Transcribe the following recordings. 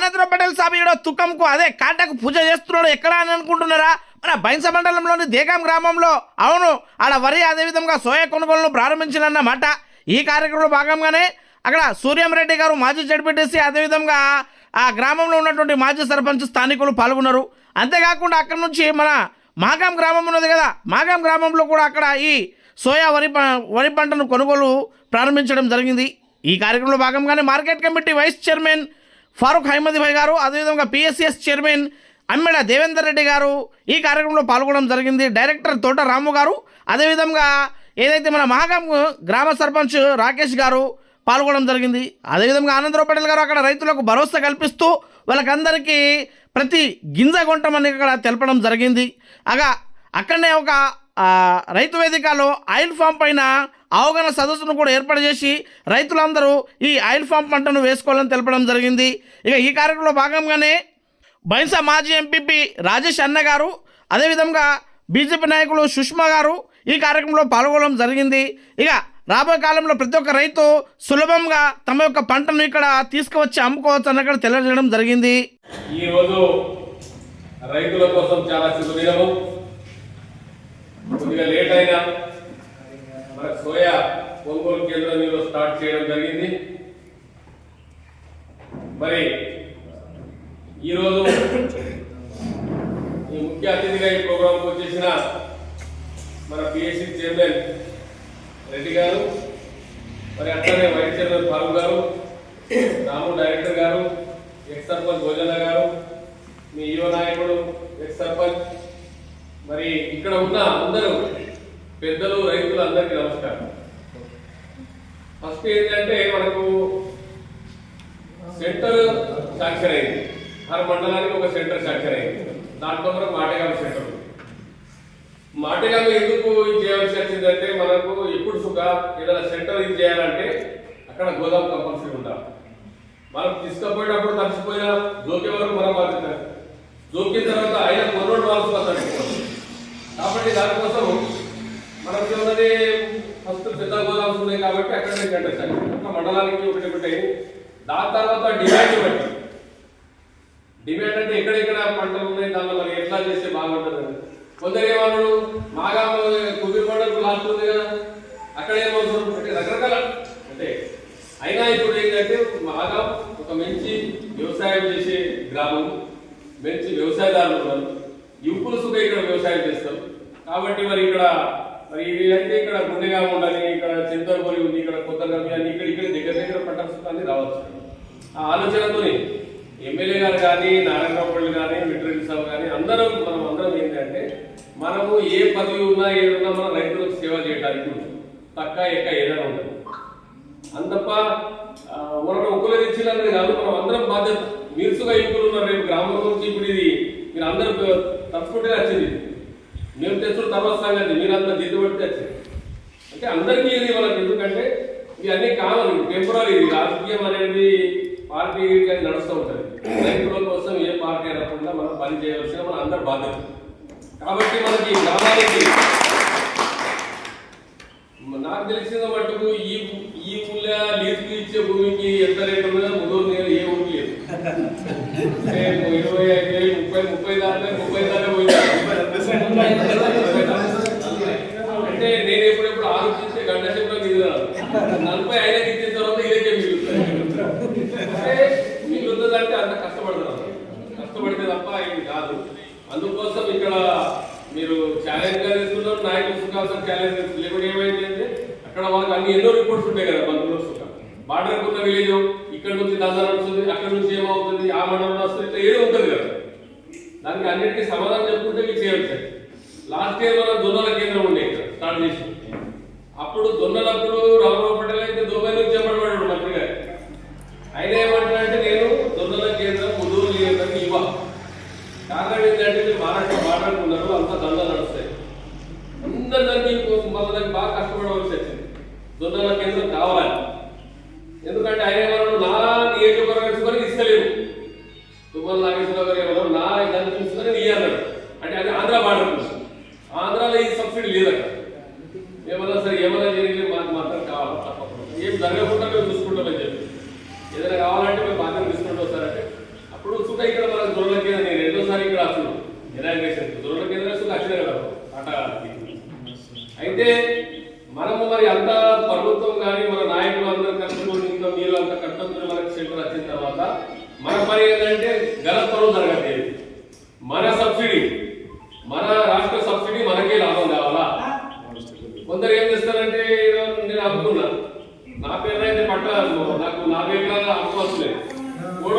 ఆనందరావు పటేల్ సాబ్ ఈడ తుకంకు అదే కాటకు పూజ చేస్తున్నాడు. ఎక్కడ అని అనుకుంటున్నారా? మన బైన్స మండలంలోని దేగాం గ్రామంలో. అవును ఆడ వరి అదేవిధంగా సోయా కొనుగోలును ప్రారంభించాలన్నమాట ఈ కార్యక్రమంలో భాగంగానే అక్కడ సూర్యంరెడ్డి గారు మాజీ చెడిపెట్టేసి అదేవిధంగా ఆ గ్రామంలో ఉన్నటువంటి మాజీ సర్పంచ్ స్థానికులు పాల్గొన్నారు. అంతేకాకుండా అక్కడ నుంచి మన మాగాం గ్రామం ఉన్నది కదా మాగాం గ్రామంలో కూడా అక్కడ ఈ సోయా వరి ప- వరి పంటను కొనుగోలు ప్రారంభించడం జరిగింది. ఈ కార్యక్రమంలో భాగంగానే market committee vice chairman Farooq Haimad Bhai గారు అదేవిధంగా పిఎస్సిఎస్ చైర్మన్ అమ్మెడ దేవేందర్ రెడ్డి గారు ఈ కార్యక్రమంలో పాల్గొనడం జరిగింది. డైరెక్టర్ తోట రాము గారు అదేవిధంగా ఏదైతే మన మహాగాం గ్రామ సర్పంచ్ రాకేష్ గారు పాల్గొనడం జరిగింది. అదేవిధంగా ఆనందరావు పటేల్ గారు అక్కడ రైతులకు భరోసా కల్పిస్తూ వాళ్ళకందరికీ ప్రతి గింజ కొంటమని ఇక్కడ తెలపడం జరిగింది. అగా అక్కడనే ఒక రైతు వేదికలో ఆయిల్ ఫామ్ పైన అవగాహన సదస్సును కూడా ఏర్పాటు చేసి రైతులందరూ ఈ ఆయిల్ ఫామ్ పంటను వేసుకోవాలని తెలపడం జరిగింది. ఇక ఈ కార్యక్రమంలో భాగంగానే బైన్సా మాజీ ఎంపీపీ రాజేష్ అన్న గారు అదేవిధంగా బీజేపీ నాయకులు సుష్మా గారు ఈ కార్యక్రమంలో పాల్గొనడం జరిగింది. ఇక రాబోయే కాలంలో ప్రతి ఒక్క రైతు సులభంగా తమ యొక్క పంటను ఇక్కడ తీసుకువచ్చి అమ్ముకోవచ్చు అన్న తెలియజేయడం జరిగింది. ఈరోజు రైతుల కోసం చాలా శుభదినము. కొద్దిగా లేట్ అయినా మన సోయా కొనుగోలు కేంద్రం స్టార్ట్ చేయడం జరిగింది. మరి ఈరోజు ఈ ముఖ్య అతిథిగా ఈ ప్రోగ్రాంకు వచ్చేసిన మన పిఎస్సి చైర్మన్ రెడ్డి గారు మరి అట్లనే వైస్ చైర్మన్ ఫారూక్ గారు రాము డైరెక్టర్ గారు ఎక్స్ సర్పంచ్ భోజన గారు మీ యువ నాయకుడు ఎక్స్ సర్పంచ్ మరి ఇక్కడ ఉన్న అందరూ పెద్దలు రైతులు అందరికీ నమస్కారం. ఫస్ట్ ఏంటంటే మనకు సెంటర్ శాంక్షన్ అయింది. మన మండలానికి ఒక సెంటర్ శాంక్షన్ అయింది. దాంట్లో మనకు మాటగామి సెంటర్ ఉంది. మాటగామి ఎందుకు ఇది చేయాల్సి వచ్చిందంటే మనకు ఎప్పుడు సుఖ ఏదైనా సెంటర్ ఇది చేయాలంటే అక్కడ గోదాం కంపల్సరీ ఉండాలి. మనం తీసుకుపోయేటప్పుడు తడిచిపోయినా జోకే వరకు మనం బాధ్యత జోకిన తర్వాత ఆయన కొన్నోడు వాళ్ళకి వస్తాడు కాబట్టి దానికోసం మనకి ఉన్నది ఫస్ట్ పెద్ద గోదామ్స్ ఉన్నాయి అంటే సార్ ఒక మండలానికి ఒకటి ఒకటి. దాని తర్వాత డిమాండ్ ఇవ్వండి. డిమాండ్ అంటే ఎక్కడెక్కడ పంటలు ఉన్నాయి దానిలో మనం ఎట్లా చేస్తే బాగుంటుంది కొందరు ఏమన్నాడు మాగా కుదిరి పండుగ లాస్ట్ ఉంది కదా. అక్కడ ఏమవుతుంది అంటే రకరకాల. అంటే అయినా ఇప్పుడు ఏంటంటే బాగా ఒక మంచి వ్యవసాయం చేసే గ్రామం మంచి వ్యవసాయదారులు ఉన్నారు. యువకులు సుఖ ఇక్కడ వ్యవసాయం చేస్తారు. కాబట్టి మరి ఇక్కడ మరి ఇది అయితే ఇక్కడ గుండెగా ఉండాలి ఇక్కడ చింతలపూరి ఉంది ఇక్కడ కొత్తగా అని ఇక్కడ ఇక్కడ దగ్గర దగ్గర పట్టాల్సింది రావచ్చు. ఆ ఆలోచనతోని ఎమ్మెల్యే గారు కానీ నారాయణరావుపల్లి కానీ మిట్రెడ్డి సాబ్ కానీ అందరం మనం అందరం ఏంటంటే మనము ఏ పదవి ఉన్నా ఏదన్నా మన రైతులకు సేవ చేయడానికి ఉంటుంది. తక్క ఎక్క ఏదైనా ఉంటుంది. అందప్ప మనం ఒకరు ఇచ్చినది కాదు మనం అందరం బాధ్యత. మీరుసుగా యువకులు ఉన్నారు రేపు గ్రామం నుంచి ఇప్పుడు ఇది మీరు అందరూ తప్పుకుంటే వచ్చింది. మేము తెచ్చుడు తర్వాత మీరు మీరంతా దిద్దుబడితే వచ్చింది. అంటే అందరికీ ఇది మనకు ఎందుకంటే ఇవన్నీ కావాలి టెంపరీ రాజకీయం అనేది పార్టీ కానీ నడుస్తూ ఉంటుంది రైతుల కోసం ఏ పార్టీ అనకుండా మనం పని చేయవలసిన మన అందరి బాధ్యత కాబట్టి మనకి గ్రామానికి నాకు తెలిసిన మటుకు ఈ ఈ ఊళ్ళ లీజుకి ఇచ్చే భూమికి ఎంత రేటు ఉన్నదో ముందు నేను ఏ ఊరు లేదు ఇరవై ఐదు వేలు ముప్పై ముప్పై దాకా ముప్పై దాకా పోయింది నలభై ఐదు ఇచ్చిన తర్వాత ఇదే మిగులుతాయి మిగులుతుందంటే అంత కష్టపడతారు కష్టపడితే తప్ప ఇది కాదు. అందుకోసం ఇక్కడ మీరు ఛాలెంజ్గా తీసుకున్నారు నాయకులు సుఖాసం ఛాలెంజ్ చేస్తున్నారు. లేకపోతే ఏమైంది అక్కడ వాళ్ళకి అన్ని ఎన్నో రిపోర్ట్స్ ఉంటాయి కదా బంధువుల సుఖం. బార్డర్ ఉన్న విలేజ్ ఇక్కడ నుంచి దందరం వస్తుంది అక్కడ నుంచి ఏమవుతుంది ఆ మండలం వస్తుంది ఇట్లా ఏదో ఉంటుంది కదా. దానికి అన్నిటికీ సమాధానం చెప్పుకుంటే మీకు చేయవచ్చు లాస్ట్ ఇయర్ మనం జొన్నల కేంద్రం ఉండే ఇక్కడ స్టార్ట్ చేసి అప్పుడు జొన్నలప్పుడు రవరవ పట్టలైతే అయితే మరి అంత ప్రభుత్వం కానీ మన నాయకులు అందరూ కట్టుకుని ఇంకా మీరు అంత కట్టుకుని మనకి సెంటర్ వచ్చిన తర్వాత మన పని ఏంటంటే గలత్వరం జరగదు మన సబ్సిడీ మన రాష్ట్ర సబ్సిడీ మనకే లాభం కావాలా? కొందరు ఏం చేస్తారంటే నేను అమ్ముకున్నా నా పేరు అయితే పట్టాను నాకు నా పేరు అమ్ముకోవట్లేదు మూడు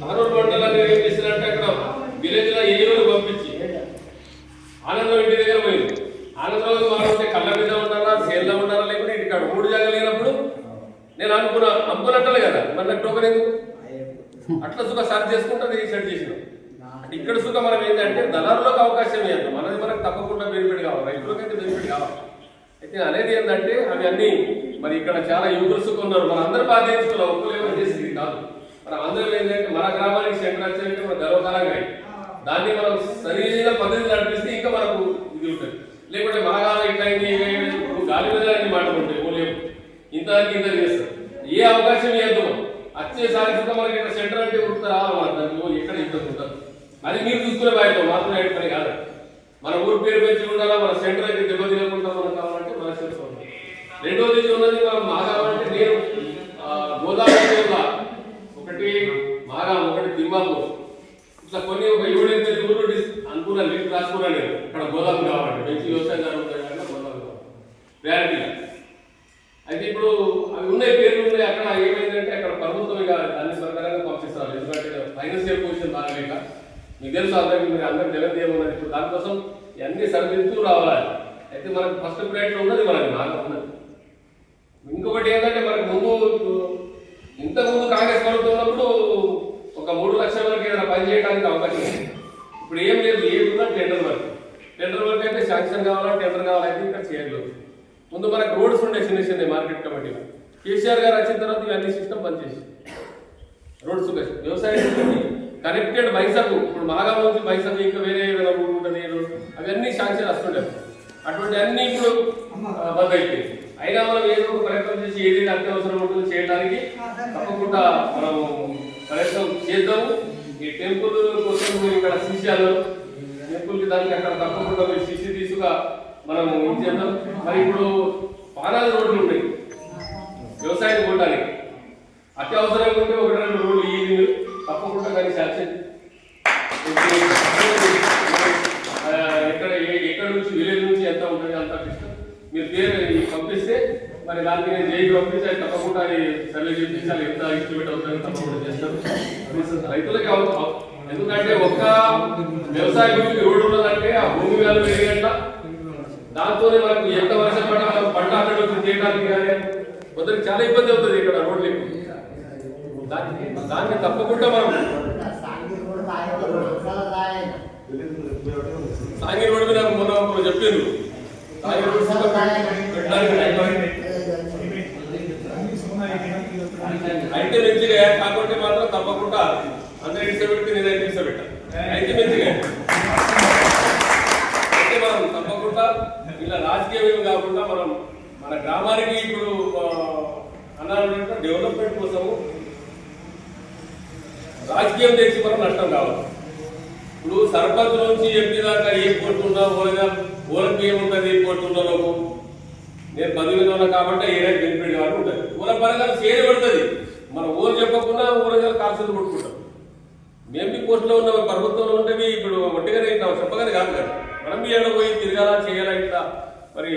తానూరు మండలాన్ని ఏం చేసినట్టే అక్కడ విలేజ్లో ఏ పంపించి ఆనందం ఇంటి దగ్గర పోయింది. ఆనందం మాట్లాడితే కళ్ళ మీద ఉన్నారా సేల్లో ఉండాలా లేకపోతే ఇంటికాడ మూడు జాగా లేనప్పుడు? నేను అనుకున్నా అనుకున్నట్టలే కదా మరి నాకు టోకెన్ ఎందుకు? అట్లా సుఖ సర్చ్ చేసుకుంటా అది సెట్ చేసిన. అంటే ఇక్కడ సుఖ మనం ఏంటంటే దళారులకు అవకాశం ఇవ్వద్దు. మనది మనకు తప్పకుండా బెనిఫిట్ కావాలి. రైతులకైతే బెనిఫిట్ కావాలి. అయితే అనేది ఏంటంటే అవి అన్ని మరి ఇక్కడ చాలా యువకులు సుఖం ఉన్నారు. మన అందరూ బాగా నేర్చుకోవాలి. ఒక్కరు ఏమైనా చేసింది కాదు. మన అందరం ఏంటంటే మన గ్రామానికి సెంటర్ వచ్చారంటే మన గర్వకారంగా అయింది. దాన్ని మనం సరైన పద్ధతి నడిపిస్తే ఇంకా మనకు ఇది ఉంటుంది. లేకుంటే మా కాలం గాలి మీద అన్ని మాటలు ఉంటాయి ఓలేము ఇంత ఇంత చేస్తారు ఏ అవకాశం ఇవ్వద్దు మనం. వచ్చేసారి మనకి ఇక్కడ సెంటర్ అంటే ఉంటుంది? రావాలి దానికి ఎక్కడ ఇంత ఉంటుంది. అది మీరు చూసుకునే బాధ్యత మాత్రం ఏడు పని కాదు. మన ఊరు పేరు పెంచి ఉండాలా? మన సెంటర్ అయితే దెబ్బ తినకుండా మనం కావాలంటే మన సెంటర్ ఉండాలి రెండోది ఇది ఉన్నది? మనం మాగాలంటే నేను ఆ, గోదావరి జిల్లా ఒకటి మాగా ఒకటి ఇట్లా కొన్ని ఒక ఏడు ఎనిమిది ఊరు డిస్- అనుకున్నా లిస్ట్ రాసుకున్నా నేను. ఇక్కడ గోదావరి కావాలి. మంచి వ్యవసాయం జరుగుతుంది కనుక గోదావరి కావాలి. ప్రయారిటీగా అయితే ఇప్పుడు అవి ఉన్నాయి పేర్లు ఉన్నాయి. అక్కడ ఏమైందంటే అక్కడ ప్రభుత్వం ఇక దాన్ని సరకారంగా పంపిస్తారు. ఎందుకంటే ఫైనాన్షియల్ పొజిషన్ బాగలేక. మీకు తెలుసు అందరికీ మీరు అందరూ తెలియదు ఏమన్నది. ఇప్పుడు దానికోసం ఇవన్నీ సరిదిద్దుతూ రావాలి. అయితే మనకు ఫస్ట్ ప్రైవేట్లో ఉన్నది మనకి బాగా ఉన్నది. ఇంకొకటి ఏంటంటే మనకు ముందు ఇంతకుముందు కాంగ్రెస్ ప్రభుత్వం ఉన్నప్పుడు ఒక మూడు లక్షల వరకు ఏదైనా పని చేయడానికి అవకాశం ఉంది. ఇప్పుడు ఏం లేదు ఏది ఉన్నా టెండర్ వర్క్ టెండర్ వర్క్ అయితే శాంక్షన్ కావాలా టెండర్ కావాలంటే ఇక్కడ చేయలేదు ముందు మనకు రోడ్స్ ఉండే చిన్న చిన్న మార్కెట్ కమిటీలో కేసీఆర్ గారు వచ్చిన తర్వాత ఇవన్నీ సిస్టమ్ పనిచేసి రోడ్స్ వ్యవసాయం కనెక్టెడ్ మైసకు ఇప్పుడు మాగా నుంచి మైసకు ఇంకా వేరే ఊరు ఉంటుంది అవన్నీ శాంక్షన్ వస్తుండే. అటువంటి అన్ని ఇప్పుడు బంద్ అయిపోయింది అయినా మనం ఏదో ఒక ప్రయత్నం చేసి ఏది అత్యవసరం ఉంటుందో చేయడానికి తప్పకుండా మనం ప్రయత్నం చేద్దాము. ఈ టెంపుల్ కోసం మీరు ఇక్కడ శిష్యాలు టెంపుల్కి దానికి అక్కడ తప్పకుండా మీరు శిష్య తీసుగా మనం ఏం చేద్దాం. మరి ఇప్పుడు పానాది రోడ్లు ఉన్నాయి. వ్యవసాయం కొట్టడానికి. అత్యవసరంగా ఉంటే ఒకటి రెండు రోడ్లు ఈ తప్పకుండా కానీ శాంక్షన్. ఎక్కడ ఎక్కడ నుంచి విలేజ్ నుంచి ఎంత ఉంటుంది అంత మీరు పేరు మరి దానికి నేను చేయి పంపించాలి తప్పకుండా అది సర్వే చేయించాలి ఎంత ఇష్టపెట్టి అవుతుందని తప్పకుండా చేస్తారు. రైతులకి అవసరం ఎందుకంటే ఒక్క వ్యవసాయ భూమికి రోడ్డు ఉన్నదంటే ఆ భూమి వేలు పెరిగేట దాంతోనే మనకు ఎంత వర్షం పడ్డా మనం పంట అక్కడ వచ్చి చేయడానికి కానీ కొందరికి చాలా ఇబ్బంది అవుతుంది ఇక్కడ రోడ్లు ఎక్కువ. దాన్ని దాన్ని తప్పకుండా మనం సాంగి రోడ్డు నాకు మొన్న ఒకరు చెప్పారు. సాగి రోడ్డు మీద పెట్టడానికి అయితే మంచిగా కాకుంటే మాత్రం తప్పకుండా అందరి ఇడిస పెడితే నేను అయితే ఇడిస అయితే మంచిగా అయితే మనం తప్పకుండా ఇలా రాజకీయం కాకుండా మనం మన గ్రామానికి ఇప్పుడు అన్నారంటే డెవలప్మెంట్ కోసము రాజకీయం తెచ్చి మనం నష్టం కావాలి. ఇప్పుడు సర్పంచ్ నుంచి ఎంపీ దాకా ఏం పోటీ పోయినా ఓలగా ఓలకి ఏముంటుంది ఏం పోటీ నేను పదవిలో ఉన్నా కాబట్టి ఏ బెనిఫిట్ కాబట్టి ఉంటుంది. ఊర పరంగా చేరి పడుతుంది. మన ఊరు చెప్పకుండా ఊరగా కాల్సింది కొట్టుకుంటాం. మేము మీ పోస్టులో ఉన్న ప్రభుత్వంలో ఉంటే మీ ఇప్పుడు ఒట్టిగానే ఇట్లా చెప్పగానే కాదు కదా. మనం మీ ఏళ్ళ పోయి తిరగాలా చేయాలా ఇట్లా మరి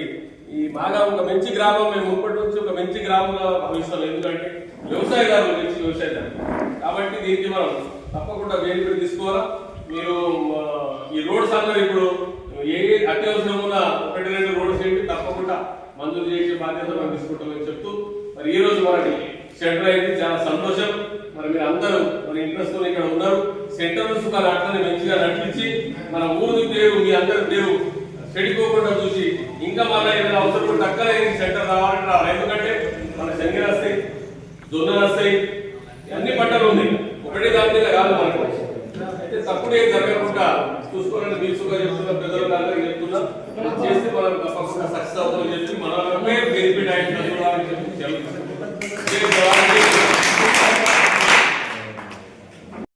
ఈ బాగా ఒక మంచి గ్రామం మేము ముప్పటి నుంచి ఒక మంచి గ్రామంగా భావిస్తాం. ఎందుకంటే వ్యవసాయదారులు మంచి వ్యవసాయదారులు కాబట్టి దీనికి మనం తప్పకుండా బెనిఫిట్ తీసుకోవాలా. మీరు ఈ రోడ్స్ అందరూ ఇప్పుడు ఏ అత్యవసరం ఉన్న ఒకటి రెండు రోడ్స్ ఏంటి తప్పకుండా మంజూరు చేసే బాధ్యత మనం తీసుకుంటామని చెప్తూ మరి ఈ రోజు మనకి సెంటర్ అయితే చాలా సంతోషం. మరి మీరు అందరూ మరి ఇంట్రెస్ట్తో ఇక్కడ ఉన్నారు. సెంటర్ సుఖాలు అట్లనే మంచిగా నడిపించి మన ఊరు పేరు మీ అందరి పేరు చెడిపోకుండా చూసి ఇంకా మన ఏదైనా అవసరం ఉంటే సెంటర్ రావాలంటే రావాలి. ఎందుకంటే మన శంకర్ వస్తాయి జొన్నలు వస్తాయి అన్ని పంటలు ఉన్నాయి ఒకటే దాని మీద కాదు మనకు. అయితే తప్పుడు ఏం జరగకుండా చూసుకోవాలని మీరు సుఖంగా చెప్తున్నా పెద్దలు చెప్తున్నా. చేస్తే మనం తప్పకుండా సక్సెస్ అవుతుందని చెప్పి మనం